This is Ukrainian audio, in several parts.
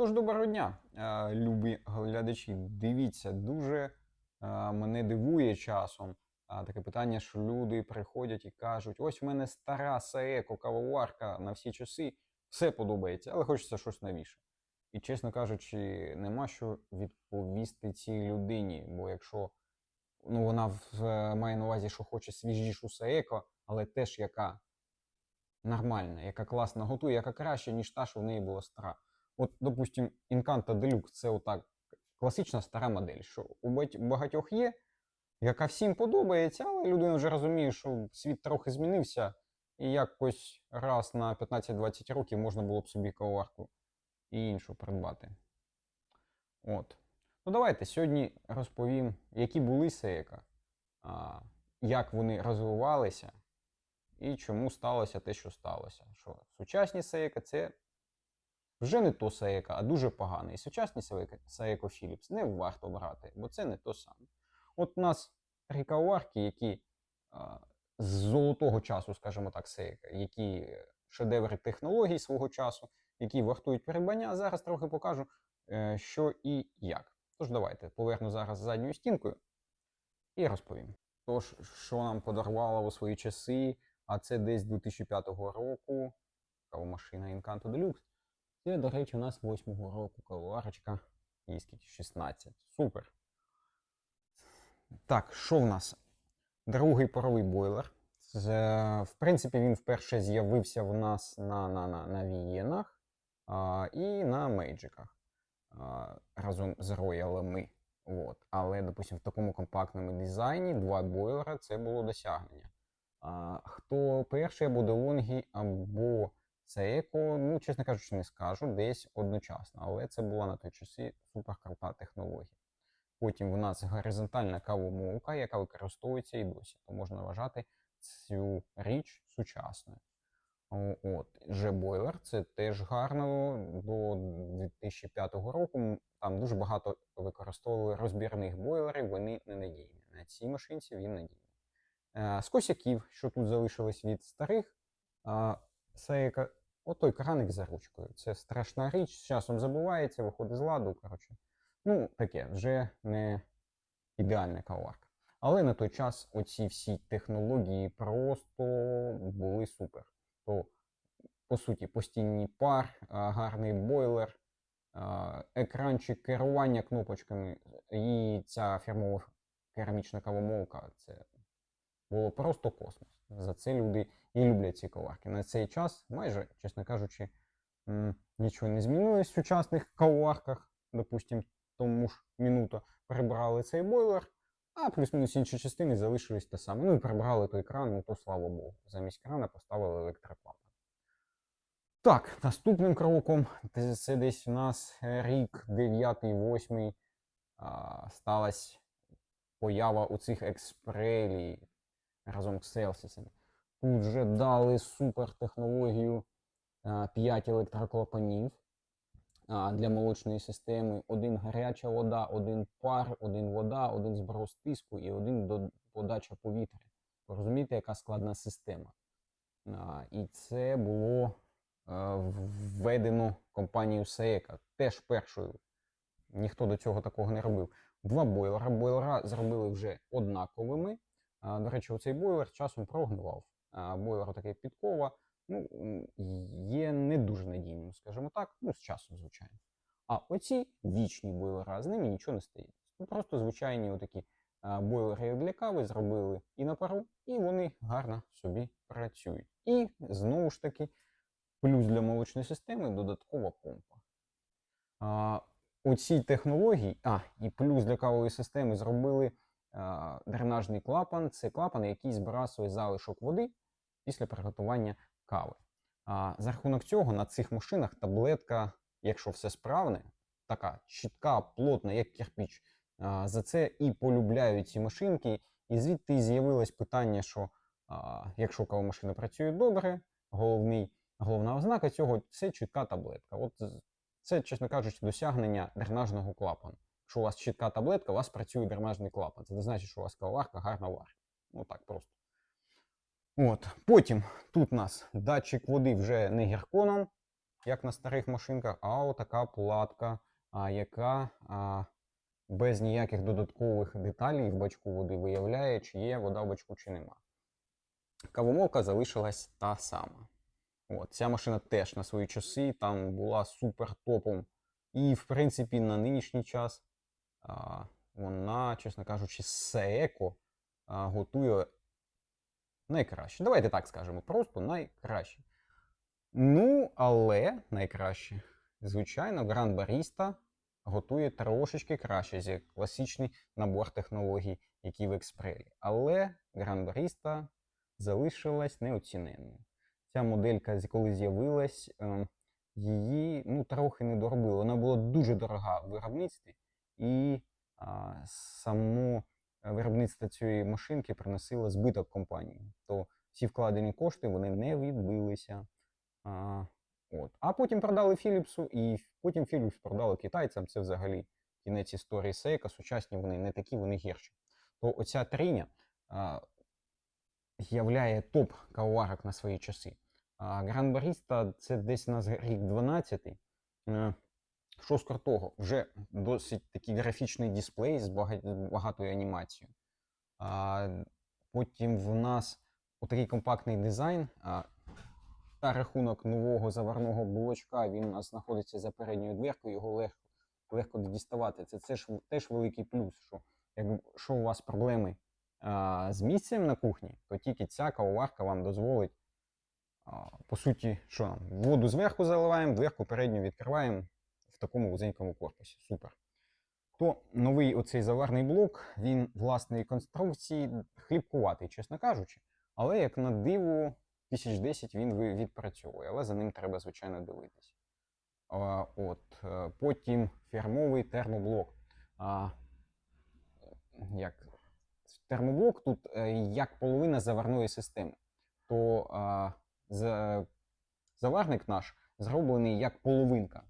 Тож доброго дня, е, любі глядачі. Дивіться, дуже е, мене дивує часом таке питання, що люди приходять і кажуть: ось в мене стара Саеко кавоварка на всі часи, все подобається, але хочеться щось новіше. І, чесно кажучи, нема що відповісти цій людині, бо якщо ну, вона в- е, має на увазі, що хоче свіжішу Саеко, але теж яка нормальна, яка класно готує, яка краще, ніж та, що в неї була стара. От, допустим, Incanta Deluxe це отак класична стара модель, що у багатьох є, яка всім подобається, але людина вже розуміє, що світ трохи змінився, і якось раз на 15-20 років можна було б собі кавоварку і іншу придбати. От. Ну давайте сьогодні розповім, які були Сеяка, як вони розвивалися і чому сталося те, що сталося. Що сучасні Сеяка це вже не то Саєка, а дуже поганий. І сучасні Саєко Philips не варто брати, бо це не то саме. От у нас три каварки, які а, з золотого часу, скажімо так, Саєка, які шедеври технологій свого часу, які вартують придбання. Зараз трохи покажу, е, що і як. Тож давайте поверну зараз задньою стінкою і розповім. Тож, що нам подарувало у свої часи, а це десь 2005 року кавомашина Encanto Deluxe. Це, до речі, у нас восьмого року кавоварочка. Їй скільки 16. Супер. Так, що в нас? Другий паровий бойлер. Це, в принципі, він вперше з'явився в нас на, на, на, на Вієнах а, і на Мейджиках а, разом з роялами. От. Але, допустим, в такому компактному дизайні два бойлера це було досягнення. А, хто перший або DeLonghi, або це еко, ну, чесно кажучи, не скажу, десь одночасно, але це була на той часи суперкрута технологія. Потім в нас горизонтальна кавомолка, яка використовується і досі, то можна вважати цю річ сучасною. От, же бойлер, це теж гарно. До 2005 року там дуже багато використовували розбірних бойлерів, вони ненадійні. На цій машинці він надійний. Е, З косяків, що тут залишилось від старих, Сеяка, отой краник за ручкою. Це страшна річ, з часом забувається, виходить з ладу. Коротше. Ну, таке, вже не ідеальна каварка. Але на той час оці всі технології просто були супер. То, по суті, постійний пар, гарний бойлер, екранчик керування кнопочками і ця фірмова керамічна кавомолка. Це було просто космос. За це люди і люблять ці каварки. На цей час, майже, чесно кажучи, нічого не змінилось в сучасних каварках. Допустим, тому ж мінуто прибрали цей бойлер, а плюс-мінус інші частини залишились те саме. Ну і прибрали той кран, ну то слава Богу. Замість крана поставили електроклапан. Так, наступним кроком, це- десь у нас рік 9-8 сталася поява у цих експрелій разом з Celsius. Тут вже дали супертехнологію 5 електроклапанів для молочної системи. Один гаряча вода, один пар, один вода, один зброс тиску і один подача повітря. Розумієте, яка складна система. А, І це було е, введено компанією Сеека. Теж першою. Ніхто до цього такого не робив. Два бойлера. Бойлера зробили вже однаковими. До речі, оцей бойлер часом прогнивав. А, Бойлер такий підкова. Ну, є не дуже надійним, скажімо так, ну, з часом, звичайно. А оці вічні бойлера, з ними нічого не стається. Ну, просто звичайні отакі бойлери для кави зробили і на пару, і вони гарно собі працюють. І знову ж таки, плюс для молочної системи додаткова помпа. А, у цій технології, а, і плюс для кавової системи зробили дренажний клапан. Це клапан, який збрасує залишок води після приготування кави. За рахунок цього на цих машинах таблетка, якщо все справне, така чітка, плотна, як кирпіч. За це і полюбляють ці машинки. І звідти з'явилось питання, що а, якщо кавомашина працює добре, головний, головна ознака цього це чітка таблетка. От це, чесно кажучи, досягнення дренажного клапану. Якщо у вас чітка таблетка, у вас працює дренажний клапан. Це не значить, що у вас кавоварка гарна варка. Ну так просто. От. Потім тут у нас датчик води вже не гірконом, як на старих машинках, а отака платка, а, яка а, без ніяких додаткових деталей в бачку води виявляє, чи є вода в бачку, чи нема. Кавомолка залишилась та сама. От, ця машина теж на свої часи там була супер топом. І, в принципі, на нинішній час вона, чесно кажучи, Сееко готує найкраще. Давайте так скажемо, просто найкраще. Ну, але найкраще, звичайно, Grand Barista готує трошечки краще за класичний набор технологій, які в Експрелі. Але Grand Barista залишилась неоціненною. Ця моделька, коли з'явилась, ем, її ну, трохи не доробили. Вона була дуже дорога в виробництві, і а, само е, виробництво цієї машинки приносило збиток компанії. То всі вкладені кошти вони не відбилися. А, от. а потім продали Philipsу, і потім Philips продали китайцям. Це взагалі кінець історії Сейка. Сучасні вони не такі, вони гірші. То оця триня а, являє топ кавоварок на свої часи. А Grand Barista це десь у нас рік 12. Що з крутого? Вже досить такий графічний дисплей з багатою анімацією. А, потім в нас отакий компактний дизайн. А, та рахунок нового заварного блочка, він у нас знаходиться за передньою дверкою, його легко, легко діставати. Це, це ж теж великий плюс, що якщо у вас проблеми а, з місцем на кухні, то тільки ця кавоварка вам дозволить, по суті, що? Воду зверху заливаємо, дверку передню відкриваємо такому вузенькому корпусі. Супер. То новий оцей заварний блок, він власної конструкції хлібкуватий, чесно кажучи. Але як на диво, 1010 він відпрацьовує, але за ним треба, звичайно, дивитись. От, е, потім фірмовий термоблок. А, як термоблок тут е, як половина заварної системи. То а, за, заварник наш зроблений як половинка.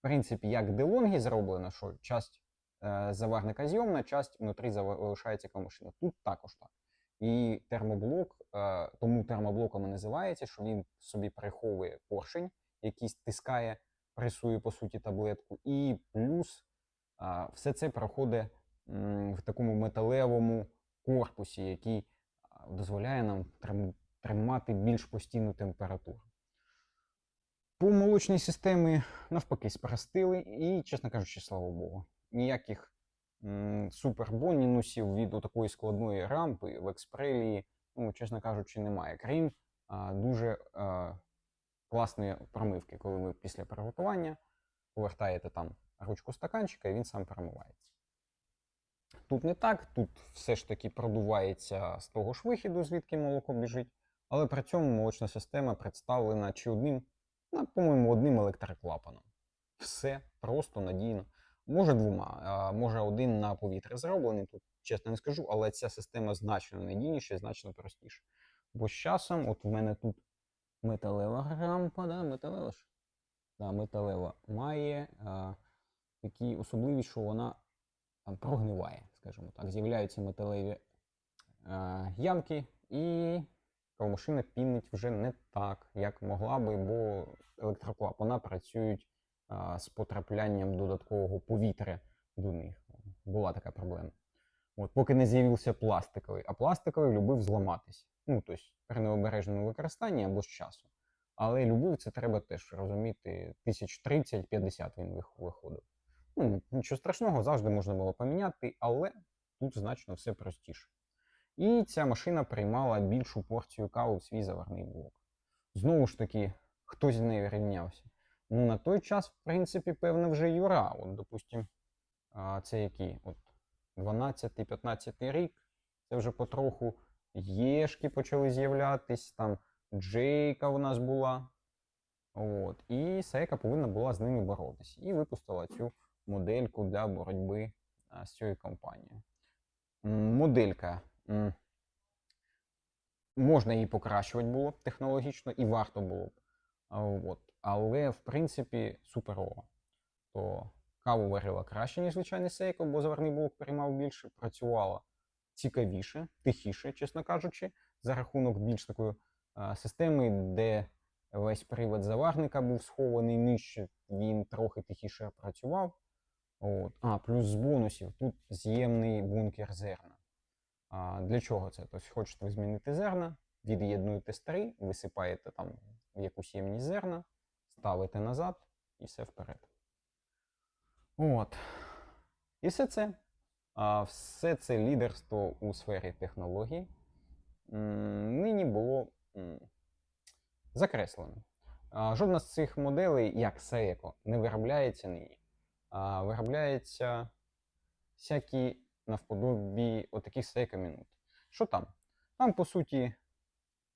В принципі, як делонгі зроблено, що часть е, заварника зйомна, часть внутрі залишається камушина. Тут також так. І термоблок, е, тому термоблоком і називається, що він собі приховує поршень, який стискає, пресує по суті таблетку, і плюс а, все це проходить м, в такому металевому корпусі, який дозволяє нам трим- тримати більш постійну температуру. По молочній системі навпаки спростили, і, чесно кажучи, слава Богу, ніяких супербонінусів від такої складної рампи в експрелії, ну, чесно кажучи, немає. Крім а, дуже а, класної промивки, коли ви після приготування повертаєте там ручку стаканчика, і він сам промивається. Тут не так, тут все ж таки продувається з того ж вихіду, звідки молоко біжить, але при цьому молочна система представлена чи одним, по-моєму, одним електроклапаном. Все просто надійно. Може двома, а може один на повітря зроблений, тут чесно не скажу, але ця система значно надійніша і значно простіша. Бо з часом, от в мене тут металева рампа, да, металева ж? Да, металева має а, такі особливість, що вона там прогниває, скажімо так. З'являються металеві а, ямки, і кавомашина пінить вже не так, як могла би, бо електроклапана працюють а, з потраплянням додаткового повітря до них. Була така проблема. От, поки не з'явився пластиковий, а пластиковий любив зламатися. Ну, тобто при необережному використанні або з часу. Але любив це треба теж розуміти. Тисяч 30-50 він виходив. Ну, нічого страшного, завжди можна було поміняти, але тут значно все простіше. І ця машина приймала більшу порцію кави в свій заварний блок. Знову ж таки, хтось з нею рівнявся. Ну, на той час, в принципі, певно, вже Юра. От, допустим, це який? От 12-15 рік, це вже потроху Єшки почали з'являтись, там Джейка у нас була. От. І Сейка повинна була з ними боротися. І випустила цю модельку для боротьби з цією компанією. Моделька. Можна її покращувати було технологічно і варто було б. От. Але, в принципі, суперова. То каву варила краще, ніж звичайний сейко, бо заварний блок приймав більше, працювала цікавіше, тихіше, чесно кажучи, за рахунок більш такої а, системи, де весь привод заварника був схований нижче, він трохи тихіше працював. От. А, плюс з бонусів тут з'ємний бункер зерна. Для чого це? Тобто, хочете ви змінити зерна, від'єднуєте старі, висипаєте там в якусь ємність зерна, ставите назад і все вперед. От. І все це. Все це лідерство у сфері технологій нині було закреслено. Жодна з цих моделей, як Seiko, не виробляється нині. А виробляється всякі навподобі отаких Minute. Що там? Там, по суті,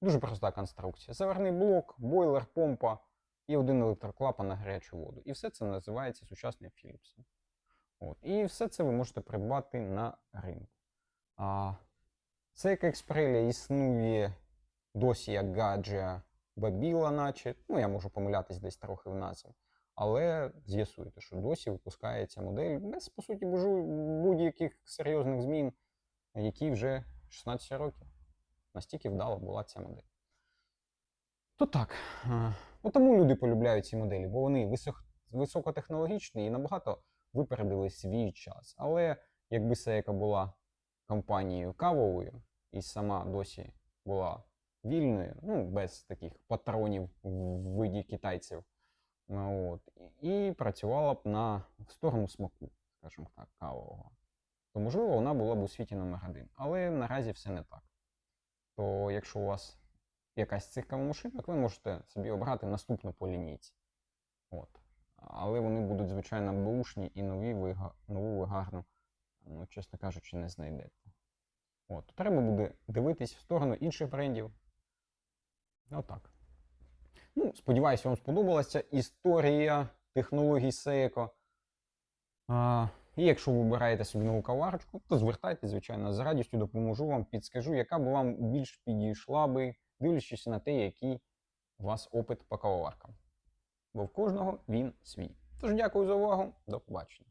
дуже проста конструкція. Заварний блок, бойлер, помпа і один електроклапан на гарячу воду. І все це називається сучасним Philips. От. І все це ви можете придбати на ринку. А, Seiko Xprelia існує досі як гаджа Бабіла, наче. Ну, я можу помилятись десь трохи в назві. Але з'ясуйте, що досі випускається модель без, по суті, будь-яких серйозних змін, які вже 16 років. Настільки вдала була ця модель. То так. е, От тому люди полюбляють ці моделі, бо вони висок, високотехнологічні і набагато випередили свій час. Але якби Seiko була компанією кавовою і сама досі була вільною, ну, без таких патронів в виді китайців, ну, от, і працювала б на в сторону смаку, скажімо так, кавового, то можливо вона була б у світі номер один. Але наразі все не так. То якщо у вас якась з цих кавомашинок, ви можете собі обрати наступну по лінійці. От. Але вони будуть, звичайно, бушні і нові ви, нову ви гарно, ну, чесно кажучи, не знайдете. От. Треба буде дивитись в сторону інших брендів. Отак. Ну, сподіваюся, вам сподобалася історія технологій Seiko. А, і якщо ви вибираєте собі нову каварочку, то звертайтеся, звичайно, з радістю допоможу вам, підскажу, яка б вам більш підійшла би, дивлячись на те, який у вас опит по кавоваркам. Бо в кожного він свій. Тож дякую за увагу, до побачення.